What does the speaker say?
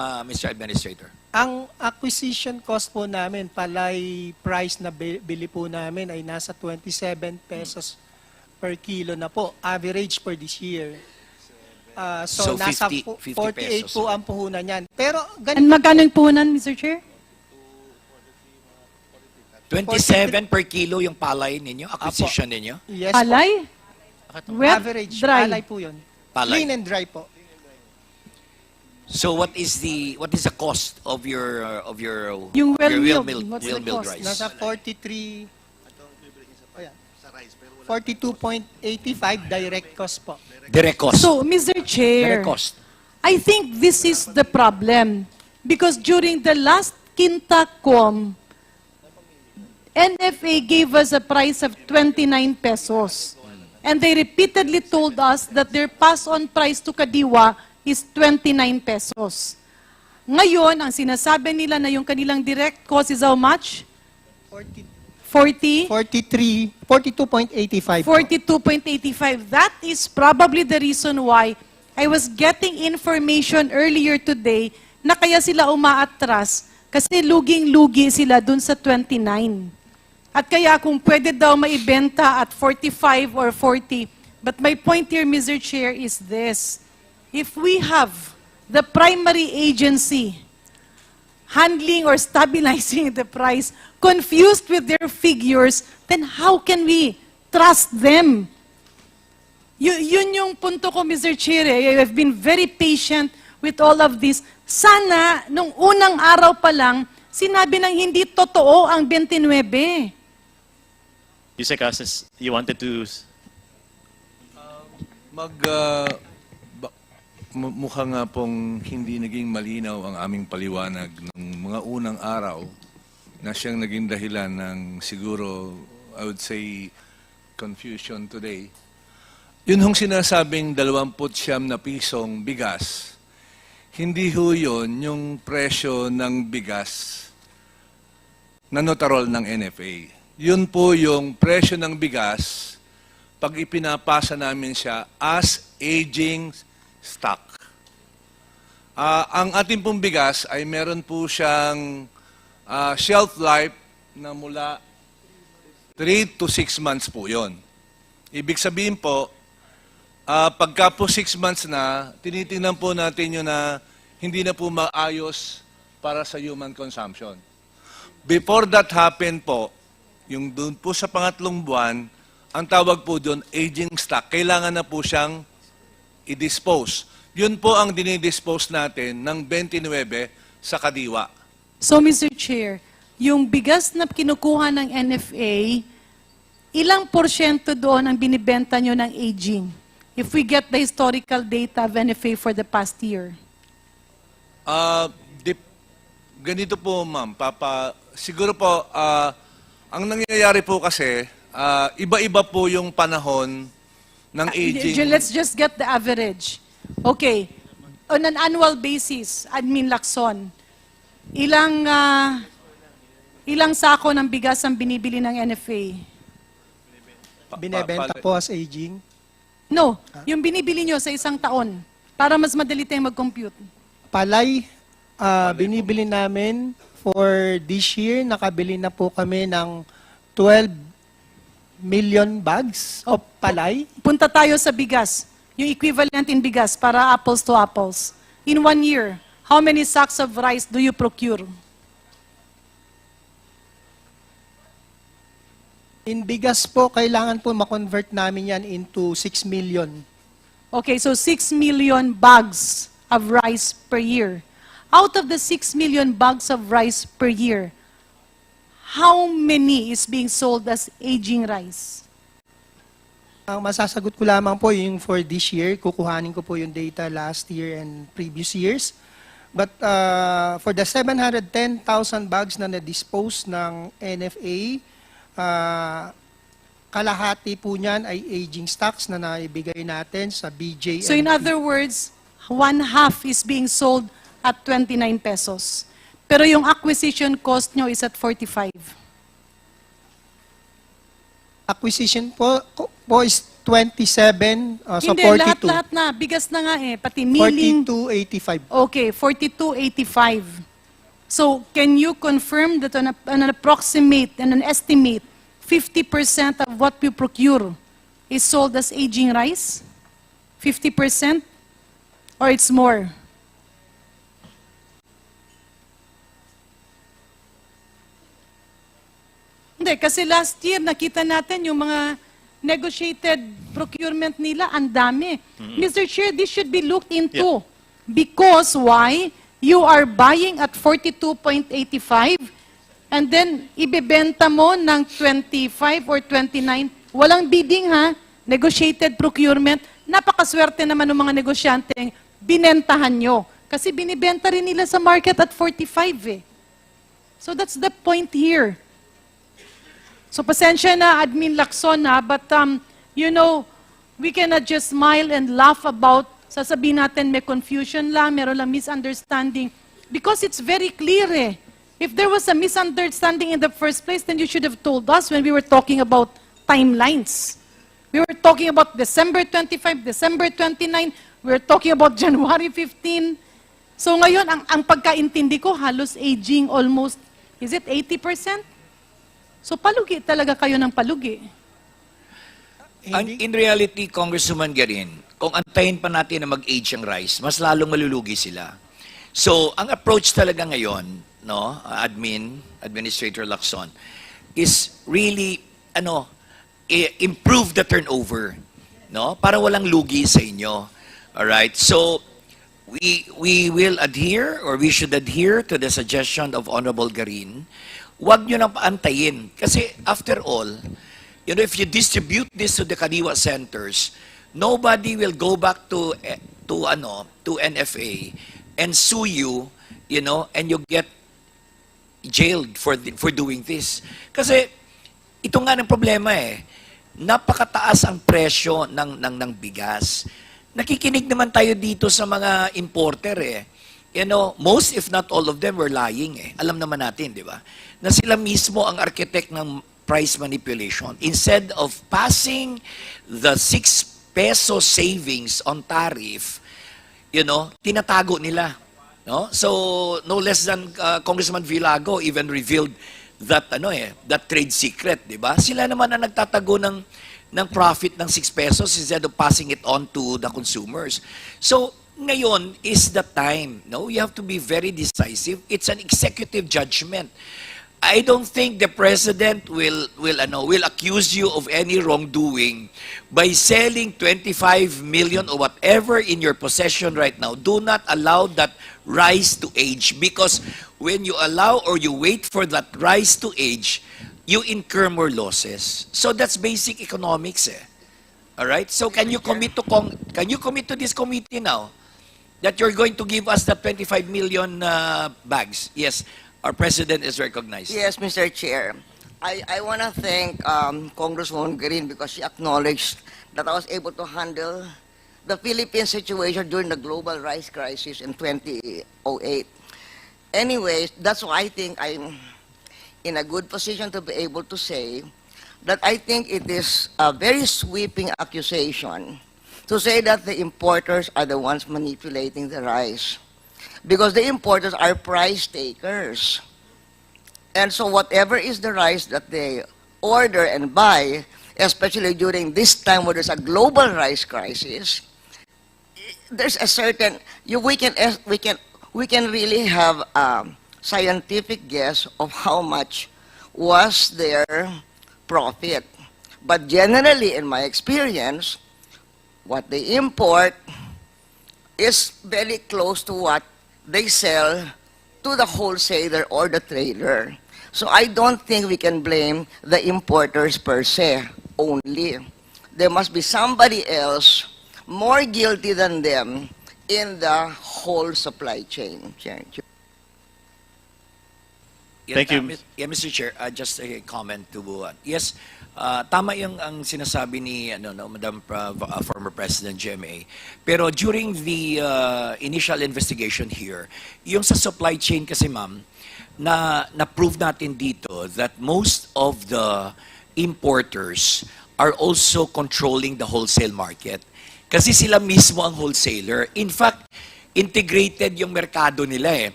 uh, Mr. Administrator? Ang acquisition cost po namin, palay price na bi- bili po namin ay nasa 27 pesos per kilo na po, average for this year. Ah, so, So, nasa 50 po- 50 48 pesos. po ang puhunan niyan. Pero And ganito, magkano yung puhunan, Mr. Chair? 27 per kilo yung palay ninyo, acquisition ninyo? yes po, Alay? Wet, average, dry. palay po yun. Palay. Clean and dry po. So what is the what is the cost of your uh, of your Yung well your milled, what's the milled cost? rice? Nasa 43, oh, yeah. 42.85 direct cost po. Direct cost. So, Mr. Chair, Direct cost. I think this is the problem. Because during the last Quintacom, NFA gave us a price of 29 pesos. And they repeatedly told us that their pass-on price to Kadiwa is 29 pesos. Ngayon, ang sinasabi nila na yung kanilang direct cost is how much? 40, 40? 43, 42.85 po. 42.85. That is probably the reason why I was getting information earlier today na kaya sila umaatras kasi luging-lugi sila dun sa 29. At kaya kung pwede daw maibenta at 45 or 40. But my point here, Mr. Chair, is this. If we have the primary agency handling or stabilizing the price, confused with their figures, then how can we trust them? Y- yun yung punto ko, Mr. Chair. eh. I've been very patient with all of this. Sana, nung unang araw pa lang, sinabi ng hindi totoo ang 29. Yusek Casas, you wanted to Mag, ah, ba- mu- mukha nga pong hindi naging malinaw ang aming paliwanag ng mga unang araw na siyang naging dahilan ng siguro, I would say, confusion today. Yun hong sinasabing 29 na pisong bigas, hindi ho yun yung presyo ng bigas na notarol ng NFA. Yun po yung presyo ng bigas pag ipinapasa namin siya as aging stock. Ah, ang ating pong bigas ay meron po siyang ah, shelf life na mula 3 to 6 months po yon. Ibig sabihin po, ah, pagka po 6 months na, tinitingnan po natin yun na hindi na po maayos para sa human consumption. Before that happen po, yung doon po sa pangatlong buwan, ang tawag po doon, aging stock. Kailangan na po siyang i-dispose. Yun po ang dinidispose natin ng 29 sa kadiwa. So, Mr. Chair, yung bigas na kinukuha ng NFA, ilang porsyento doon ang binibenta nyo ng aging? If we get the historical data of NFA for the past year. Ah, dip- ganito po, ma'am. Papa, siguro po, ah, ang nangyayari po kasi, ah, iba-iba po yung panahon ng Ah, aging. Let's just get the average. Okay. On an annual basis, Admin Lacson, ilang ah, ilang sako ng bigas ang binibili ng NFA? Binebenta po as aging. No, yung binibili nyo sa isang taon para mas madali tayong mag-compute. Palay, ah, binibili namin for this year, nakabili na po kami ng 12 million bags of palay. Punta tayo sa bigas, yung equivalent in bigas para apples to apples. In one year, how many sacks of rice do you procure? In bigas po, kailangan po makonvert namin yan into 6 million. Okay, so 6 million bags of rice per year. Out of the 6 million bags of rice per year, how many is being sold as aging rice? Ang masasagot ko lamang po yung for this year, kukuhanin ko po yung data last year and previous years. But uh, for the 710,000 bags na na-dispose ng NFA, uh, kalahati po niyan ay aging stocks na naibigay natin sa BJ. So in other words, one half is being sold at 29 pesos. Pero yung acquisition cost nyo is at 45. acquisition po, po is 27, uh, so Hindi, 42. lahat-lahat na. Bigas na nga eh. Pati milling. 42.85. Okay, 4285. So, can you confirm that on, a, on an approximate and an estimate, 50% of what we procure is sold as aging rice? 50%? Or it's more? Hindi, kasi last year nakita natin yung mga negotiated procurement nila, ang dami. Mr. Chair, this should be looked into. Because why? You are buying at 42.85 and then ibebenta mo ng 25 or 29. Walang bidding ha, negotiated procurement. Napakaswerte naman ng mga negosyante binentahan nyo. Kasi binibenta rin nila sa market at 45 eh. So that's the point here. So pasensya na, Admin Lacson ha, but um, you know, we cannot just smile and laugh about, sasabihin natin may confusion lang, meron lang misunderstanding. Because it's very clear eh. If there was a misunderstanding in the first place, then you should have told us when we were talking about timelines. We were talking about December 25, December 29, we were talking about January 15. So ngayon, ang, ang pagkaintindi ko, halos aging almost, is it 80%? So palugi talaga kayo ng palugi. Ang, in reality, Congresswoman Garin, kung antayin pa natin na mag-age ang rice, mas lalong malulugi sila. So, ang approach talaga ngayon, no, admin, Administrator Lacson, is really, ano, improve the turnover, no, para walang lugi sa inyo. Alright, so, we, we will adhere, or we should adhere to the suggestion of Honorable Garin. Huwag nyo nang paantayin. Kasi, after all, you know, if you distribute this to the Kadiwa centers, nobody will go back to eh, to ano to NFA and sue you, you know, and you get jailed for the- for doing this. Kasi ito nga ng problema eh. Napakataas ang presyo ng ng ng bigas. Nakikinig naman tayo dito sa mga importer eh. You know, most if not all of them were lying eh. Alam naman natin, di ba? Na sila mismo ang architect ng price manipulation. Instead of passing the 6 peso savings on tariff, you know, tinatago nila. No? So, no less than uh, Congressman Villago even revealed that ano eh, that trade secret, 'di ba? Sila naman ang nagtatago ng ng profit ng 6 pesos instead of passing it on to the consumers. So, ngayon is the time, no? You have to be very decisive. It's an executive judgment. I don't think the president will will ano will accuse you of any wrongdoing by selling 25 million or whatever in your possession right now. Do not allow that rice to age because when you allow or you wait for that rice to age, you incur more losses. So that's basic economics eh. All right? So can you commit to con- can you commit to this committee now that you're going to give us the 25 million uh, bags? Yes. Our president is recognized. Yes, Mr. Chair. I, I want to thank um, Congresswoman Green because she acknowledged that I was able to handle the Philippine situation during the global rice crisis in 2008. Anyways, that's why I think I'm in a good position to be able to say that I think it is a very sweeping accusation to say that the importers are the ones manipulating the rice. Because the importers are price takers. And so whatever is the rice that they order and buy, especially during this time where there's a global rice crisis, there's a certain you we can we can we can really have a scientific guess of how much was their profit. But generally, in my experience, what they import is very close to what they sell to the wholesaler or the trader. So I don't think we can blame the importers per se only. There must be somebody else more guilty than them in the whole supply chain. Yeah, Thank you. uh, Yeah, Mr. Chair, uh, just a comment to Buwan. Yes, uh, tama yung ang sinasabi ni ano no, Madam uh, uh, former President GMA. Pero during the uh, initial investigation here, yung sa supply chain kasi ma'am, na na-prove natin dito that most of the importers are also controlling the wholesale market. Kasi sila mismo ang wholesaler. In fact, integrated yung merkado nila eh.